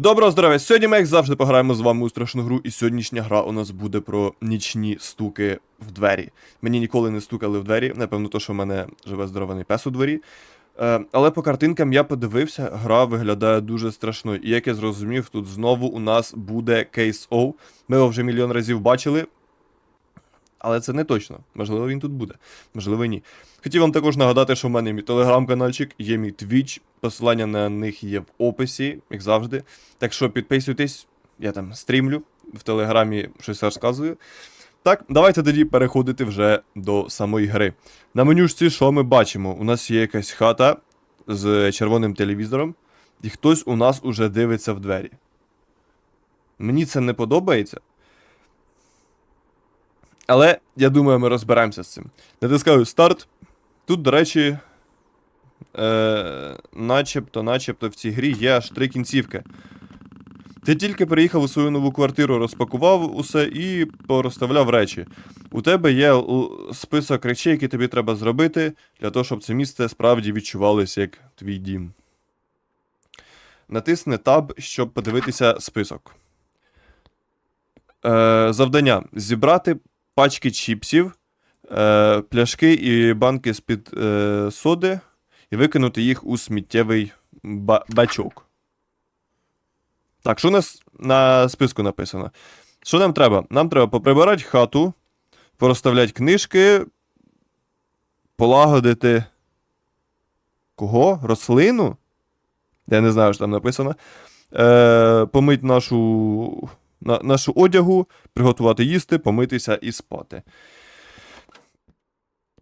Доброго здоров'я! Сьогодні ми, як завжди, пограємо з вами у страшну гру, і сьогоднішня гра у нас буде про нічні стуки в двері. Мені ніколи не стукали в двері, напевно, то, що в мене живе здорований пес у дворі. Е, але по картинкам я подивився, гра виглядає дуже страшною. І як я зрозумів, тут знову у нас буде Case O. Ми його вже мільйон разів бачили. Але це не точно. Можливо, він тут буде, можливо, ні. Хотів вам також нагадати, що в мене є мій телеграм-канальчик, є мій твіч, посилання на них є в описі, як завжди. Так що підписуйтесь, я там стрімлю, в телеграмі щось розказую. Так, давайте тоді переходити вже до самої гри. На менюшці, що ми бачимо? У нас є якась хата з червоним телевізором, і хтось у нас уже дивиться в двері. Мені це не подобається. Але я думаю, ми розберемося з цим. Натискаю старт. Тут, до речі, е, начебто, начебто в цій грі є аж три кінцівки. Ти тільки приїхав у свою нову квартиру, розпакував усе і порозставляв речі. У тебе є список речей, які тобі треба зробити, для того, щоб це місце справді відчувалося як твій дім. Натисни Tab, щоб подивитися список. Е, завдання: зібрати пачки чіпсів, е, пляшки і банки з-під е, соди і викинути їх у сміттєвий ба- бачок. Так, що у нас на списку написано? Що нам треба? Нам треба поприбирати хату, порозставляти книжки, полагодити. Кого? Рослину? Я не знаю, що там написано. Е, помить нашу, на, нашу одягу, приготувати їсти, помитися і спати.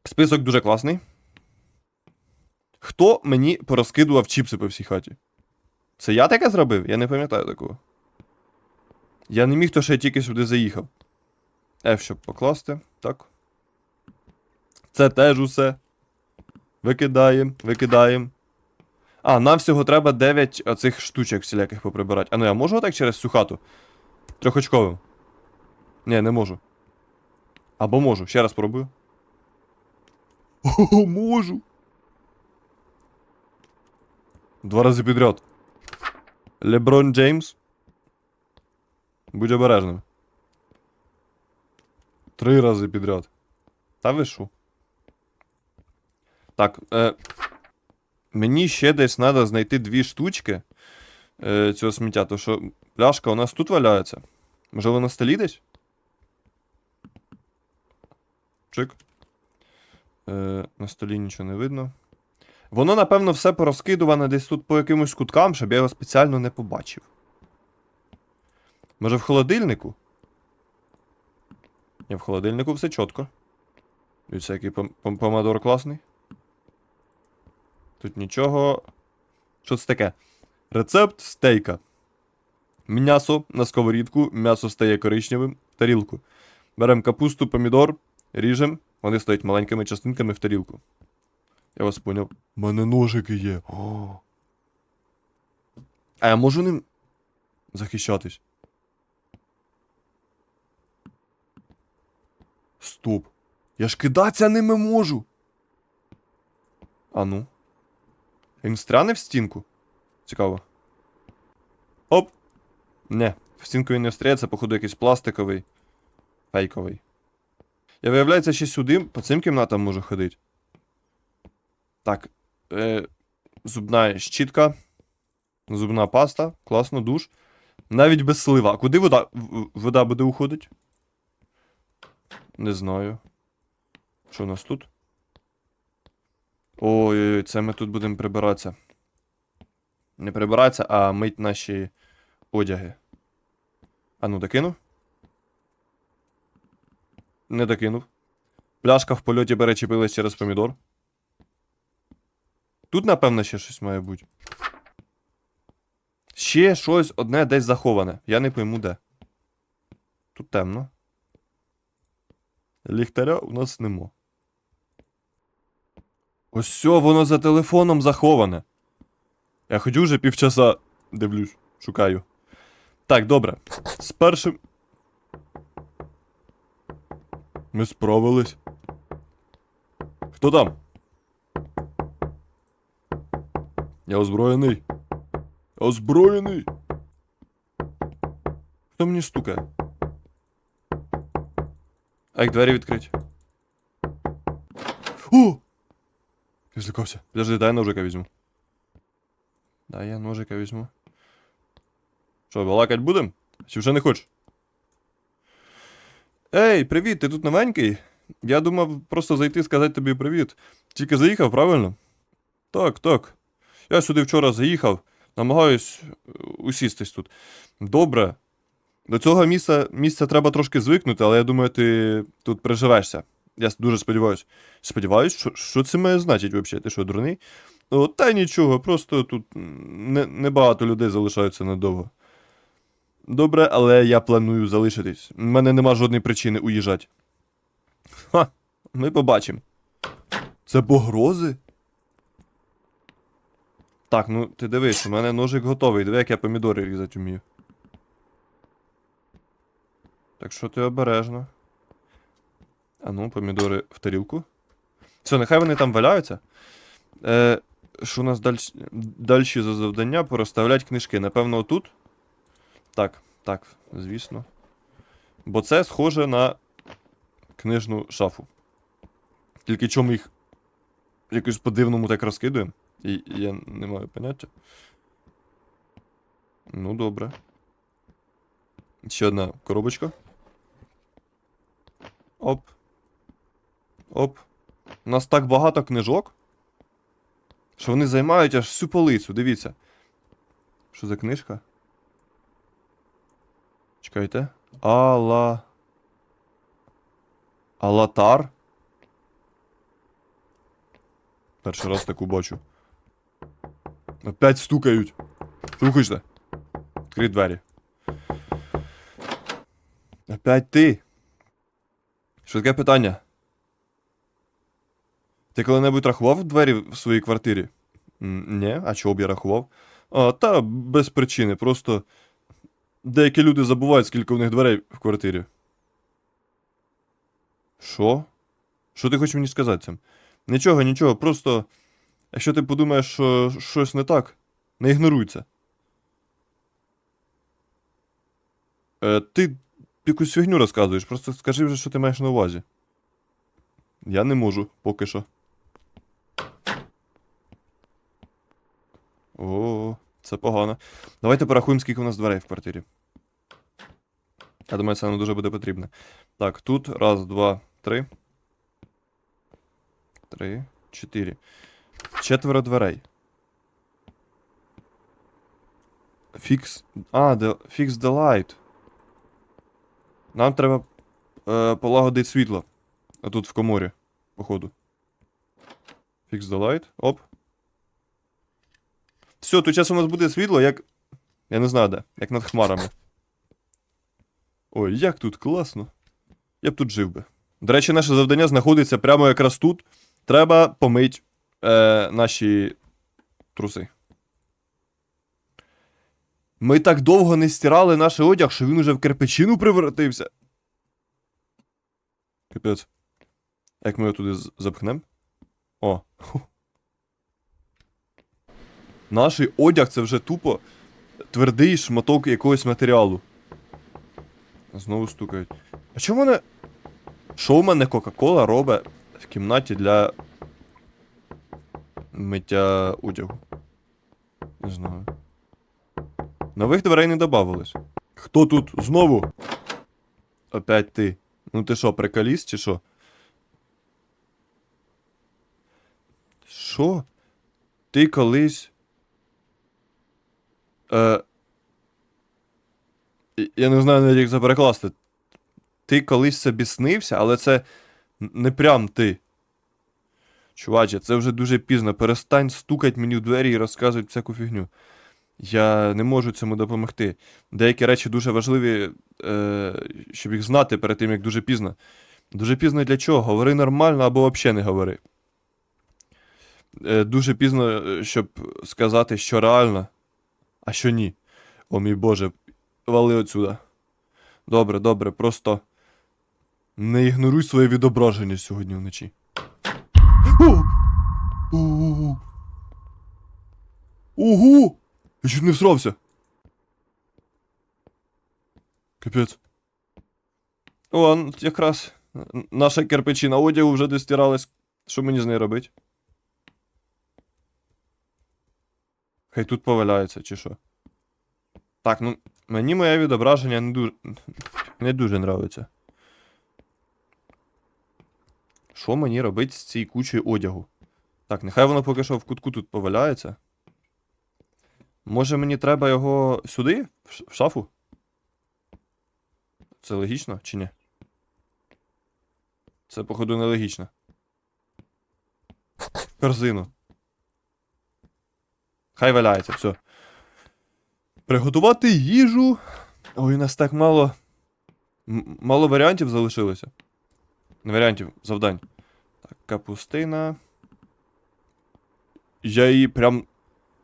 Список дуже класний. Хто мені порозкидував чіпси по всій хаті? Це я таке зробив? Я не пам'ятаю такого. Я не міг, то що я тільки сюди заїхав. F, щоб покласти. Так. Це теж усе. Викидаємо, викидаємо. А, нам всього треба 9 оцих штучок всіляких поприбирати. А ну я можу отак через всю хату? Трьохочковим. Ні, не можу. Або можу. Ще раз пробую. О, можу. Два рази підряд. Леброн Джеймс. Будь обережним. Три рази підряд. Та ви що? Так, е, мені ще десь треба знайти дві штучки е, цього сміття, то що пляшка у нас тут валяється. Можливо, на столі десь? Чик. Е, на столі нічого не видно. Воно, напевно, все порозкидуване десь тут по якимось куткам, щоб я його спеціально не побачив. Може, в холодильнику? Ні, в холодильнику все чітко. Дивіться, який пом- пом- помадор класний. Тут нічого. Що це таке? Рецепт стейка. М'ясо на сковорідку, м'ясо стає коричневим, в тарілку. Беремо капусту, помідор, ріжемо, вони стоять маленькими частинками в тарілку. Я вас поняв. У мене ножики є. О. А я можу ним захищатись? Стоп. Я ж кидатися ними можу. А ну. Він встряне в стінку? Цікаво. Оп. Не, в стінку він не встряє, це, походу, якийсь пластиковий. Фейковий. Я виявляється, ще сюди, по цим кімнатам можу ходити. Так. Е, зубна щітка. Зубна паста. Класно, душ. Навіть без слива. А куди вода, вода буде уходить? Не знаю. Що у нас тут? Ой, це ми тут будемо прибиратися. Не прибиратися, а мить наші одяги. А ну, докинув? Не докинув. Пляшка в польоті перечепилась через помідор. Тут, напевно, ще щось має бути. Ще щось одне десь заховане. Я не пойму де. Тут темно. Ліхтаря у нас нема. Ось воно за телефоном заховане. Я ходю вже півчаса дивлюсь, шукаю. Так, добре. З першим. Ми справились. Хто там? Я озброєний. Озброєний. Хто мені стукає? А як двері відкрить? О! Я злякався. Подожди, дай ножика візьму. Дай я ножика візьму. Що, балакать будем? Чи вже не хочеш? Ей, привіт, ти тут новенький? Я думав просто зайти сказати тобі привіт. Тільки заїхав, правильно? Так, так. Я сюди вчора заїхав, намагаюсь е, усістись тут. Добре. До цього місця, місця треба трошки звикнути, але я думаю, ти тут приживешся. Я дуже сподіваюся. Сподіваюсь, що, що це має значить взагалі? Ти що, дурний? О, та нічого, просто тут м, не, небагато людей залишаються надовго. Добре, але я планую залишитись. У мене нема жодної причини уїжджати. Ха, ми побачимо. Це погрози? Так, ну ти дивись, у мене ножик готовий. Диви, як я помідори різати вмію. Так що ти обережно. А ну, помідори в тарілку. Все, нехай вони там валяються. Е, що у нас далі, за завдання? Порозставлять книжки. Напевно, отут. Так, так, звісно. Бо це схоже на книжну шафу. Тільки чому їх якось по-дивному так розкидуємо? І я не маю поняття. Ну, добре. Ще одна коробочка. Оп. Оп. У нас так багато книжок. Що вони займають аж всю полицю, дивіться. Що за книжка? Чекайте. Ала. Алатар. Перший раз таку бачу. Опять стукають. Ви? Відкрий двері. Опять ти. Що таке питання? Ти коли-небудь рахував двері в своїй квартирі? Ні, а чого б я рахував? А, та без причини, просто деякі люди забувають, скільки у них дверей в квартирі. Що? Що ти хочеш мені сказати цим? Нічого, нічого, просто. Якщо ти подумаєш, що щось не так, не ігноруй це. Е, ти якусь фігню розказуєш, просто скажи вже, що ти маєш на увазі. Я не можу, поки що. О, це погано. Давайте порахуємо, скільки у нас дверей в квартирі. Я думаю, це нам дуже буде потрібно. Так, тут раз, два, три. Три, чотири. Четверо дверей. Фікс. А, фікс the light. Нам треба е, полагодити світло. А тут в коморі, походу. Фікс the light. Оп. Все, тут зараз у нас буде світло, як. Я не знаю де, як над хмарами. Ой, як тут класно. Я б тут жив би. До речі, наше завдання знаходиться прямо якраз тут. Треба помить е, наші труси. Ми так довго не стирали наш одяг, що він уже в кирпичину превратився. Капець. Як ми його туди з- запхнем? О. Наш одяг це вже тупо твердий шматок якогось матеріалу. Знову стукають. А чому мене. Що у мене Кока-Кола робить в кімнаті для миття одягу? Не знаю. Нових дверей не добавилось. Хто тут знову? Опять ти. Ну ти що, приколіст чи що? Що? Ти колись. Е... Я не знаю навіть як це перекласти. Ти колись собі снився, але це не прям ти. Чуваче, це вже дуже пізно. Перестань стукать мені в двері і розказувати всяку фігню. Я не можу цьому допомогти. Деякі речі дуже важливі, е, щоб їх знати перед тим, як дуже пізно. Дуже пізно для чого? Говори нормально або взагалі не говори. Е, дуже пізно, е, щоб сказати, що реально, а що ні. О мій Боже, вали отсюда. Добре, добре, просто не ігноруй своє відображення сьогодні вночі. О! О! Ого! Я чуть не всрався. Капець. О, якраз наша кирпичина одягу вже достиралась. Що мені з нею робити? Хай тут поваляється, чи що? Так, ну, мені моє відображення не дуже. Не дуже нравиться. Що мені робити з цією кучею одягу? Так, нехай воно поки що в кутку тут поваляється. Може мені треба його сюди? В шафу? Це логічно чи ні? Це, походу, нелогічно. Корзину. Хай валяється, все. Приготувати їжу. Ой, у нас так мало. Мало варіантів залишилося. Не варіантів, завдань. Так, капустина. Я її прям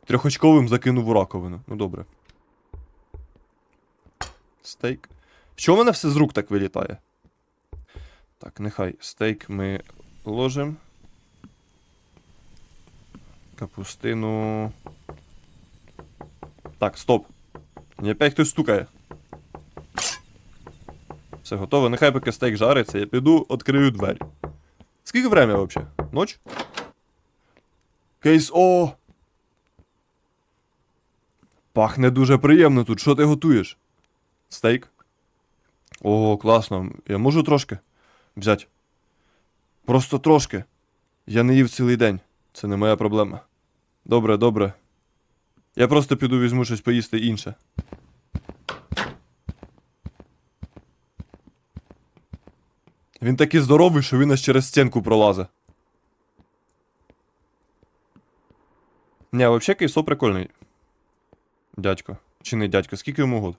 трьохочковим закинув у раковину. Ну добре. Стейк. Що в мене все з рук так вилітає? Так, нехай стейк ми ложимо. Капустину. Так, стоп. Мені опять хтось стукає. Все готово. Нехай поки стейк жариться, я піду відкрию двері. Скільки время вообще? Ноч? Кейс. О! Пахне дуже приємно тут. Що ти готуєш? Стейк? О, класно. Я можу трошки взяти. Просто трошки. Я не їв цілий день. Це не моя проблема. Добре, добре. Я просто піду візьму щось поїсти інше. Він такий здоровий, що він аж через стінку пролазить. Не, вообще кейсо прикольний. Дядько. Чи не дядько, скільки йому год?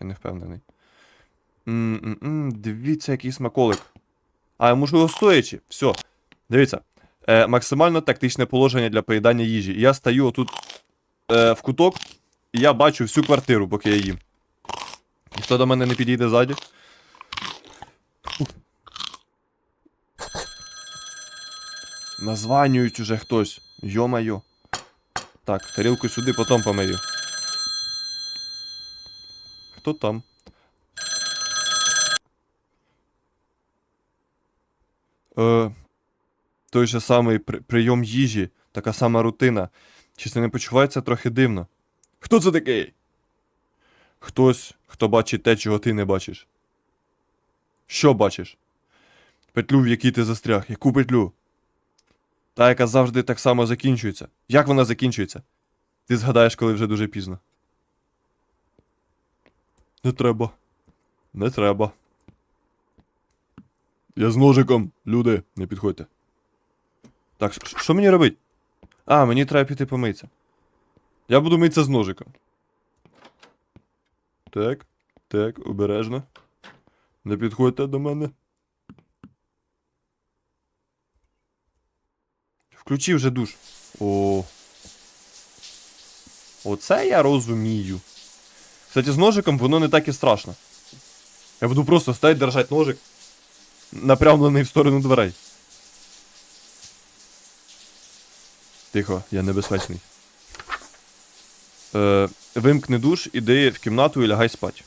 Я не впевнений. М-м-м, дивіться, який смаколик. А, я можу його стоячи. Все. Дивіться. Е, максимально тактичне положення для поїдання їжі. Я стою отут е, в куток, і я бачу всю квартиру, поки я їм. Ніхто до мене не підійде ззаді. Названюють уже хтось. Йо-майо. Так, тарілку сюди, потім помию. Хто там? Е, той же самий при- прийом їжі, така сама рутина. Чи це не почувається трохи дивно? Хто це такий? Хтось, хто бачить те, чого ти не бачиш. Що бачиш? Петлю, в якій ти застряг. Яку петлю? Та, яка завжди так само закінчується. Як вона закінчується? Ти згадаєш, коли вже дуже пізно. Не треба. Не треба. Я з ножиком, люди, не підходьте. Так, що мені робити? А, мені треба піти помитися. Я буду митися з ножиком. Так, так, обережно. Не підходьте до мене. Включи вже душ. О. Оце я розумію. Кстати, з ножиком воно не так і страшно. Я буду просто стоять держать ножик, напрямлений в сторону дверей. Тихо, я небезпечний. Е, вимкни душ, іди в кімнату і лягай спать.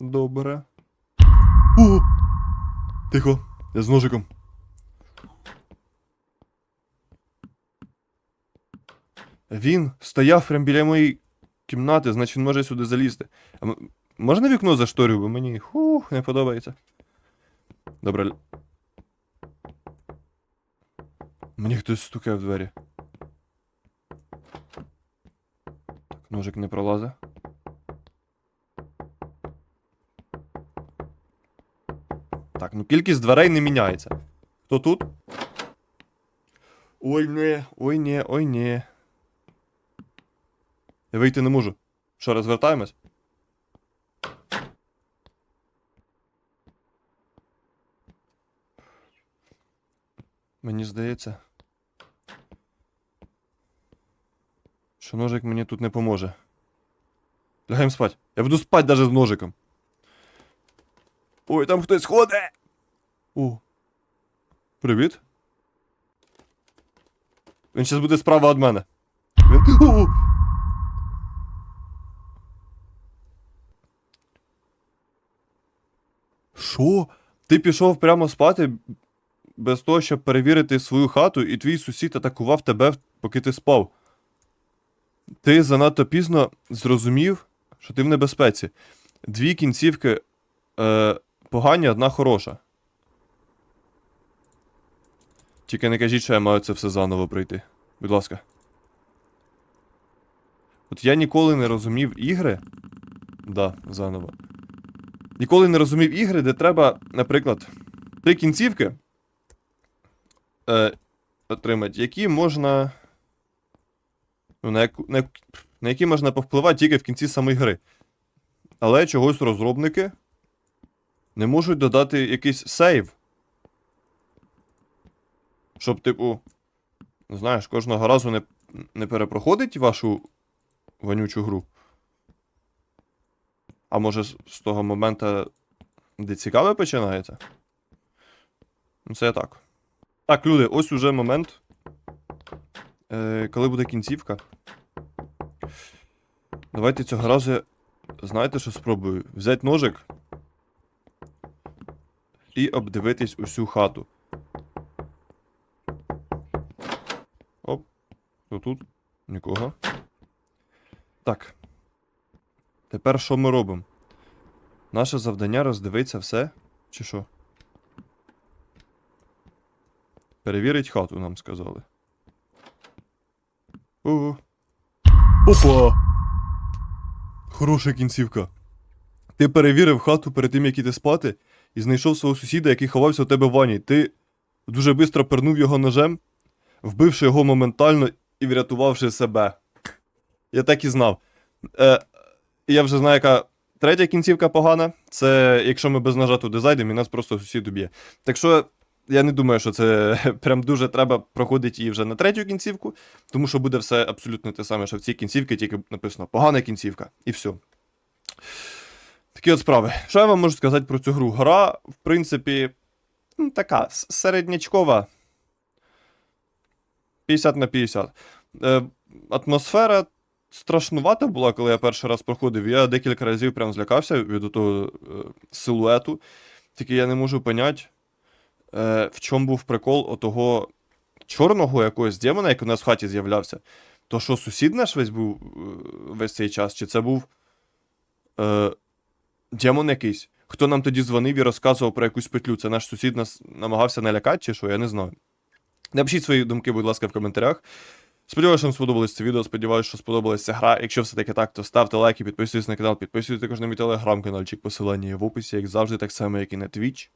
Добре. О! Тихо, я з ножиком. Він стояв прямо біля моєї кімнати, значить він може сюди залізти. А можна вікно зашторю, бо мені хух, не подобається. Добре. Мені хтось стукає в двері. Так, ножик не пролазить. Так, ну кількість дверей не міняється. Хто тут? Ой не, ой не, ой не. Я вийти не можу. Що, розвертаємось? Мені здається. Що ножик мені тут не поможе. Лягаємо спать. Я буду спать даже з ножиком. Ой, там хтось ходить! О. Привіт. Він зараз буде справа від мене. Він... О! Що? Ти пішов прямо спати без того, щоб перевірити свою хату, і твій сусід атакував тебе, поки ти спав. Ти занадто пізно зрозумів, що ти в небезпеці. Дві кінцівки е, погані, одна хороша. Тільки не кажіть, що я маю це все заново пройти. Будь ласка. От я ніколи не розумів ігри. Да, заново. Ніколи не розумів ігри, де треба, наприклад, три кінцівки е, отримати, які можна. Ну, на, яку, на, на які можна повпливати тільки в кінці самої гри. Але чогось розробники не можуть додати якийсь сейв. Щоб, типу, знаєш, кожного разу не, не перепроходить вашу вонючу гру. А може з, з того моменту, де цікаве починається? Ну, це так. Так, люди, ось уже момент. Е, коли буде кінцівка. Давайте цього разу, знаєте, що спробую? Взяти ножик і обдивитись усю хату. Оп. Хто тут? Нікого. Так. Тепер що ми робимо? Наше завдання роздивитися все, чи що? Перевірить хату, нам сказали. Ого. Опа! Хороша кінцівка. Ти перевірив хату перед тим, як іти спати, і знайшов свого сусіда, який ховався у тебе в ванні. Ти дуже швидко пернув його ножем, вбивши його моментально і врятувавши себе. Я так і знав. Е, я вже знаю, яка третя кінцівка погана. Це якщо ми без ножа туди зайдемо, і нас просто сусід уб'є. Так що я не думаю, що це прям дуже треба проходити її вже на третю кінцівку, тому що буде все абсолютно те саме, що в цій кінцівці, тільки написано погана кінцівка, і все. Такі от справи. Що я вам можу сказати про цю гру? Гра, в принципі, ну, така середнячкова. 50 на 50. Е, атмосфера страшнувата була, коли я перший раз проходив. Я декілька разів прям злякався від того е, силуету. Тільки я не можу поняти, е, в чому був прикол отого чорного якогось демона, який у нас в хаті з'являвся. То що сусід наш весь був е, весь цей час, чи це був е, демон якийсь? Хто нам тоді дзвонив і розказував про якусь петлю? Це наш сусід нас намагався налякати, чи що? Я не знаю. Напишіть свої думки, будь ласка, в коментарях. Сподіваюся, що вам сподобалось це відео. Сподіваюся, що сподобалася ця гра. Якщо все-таки так, то ставте лайки, підписуйтесь на канал, підписуйтесь також на мій телеграм-каналчик, посилання є в описі, як завжди, так само, як і на Twitch.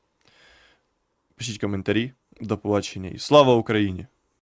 Пишіть коментарі. До побачення і слава Україні!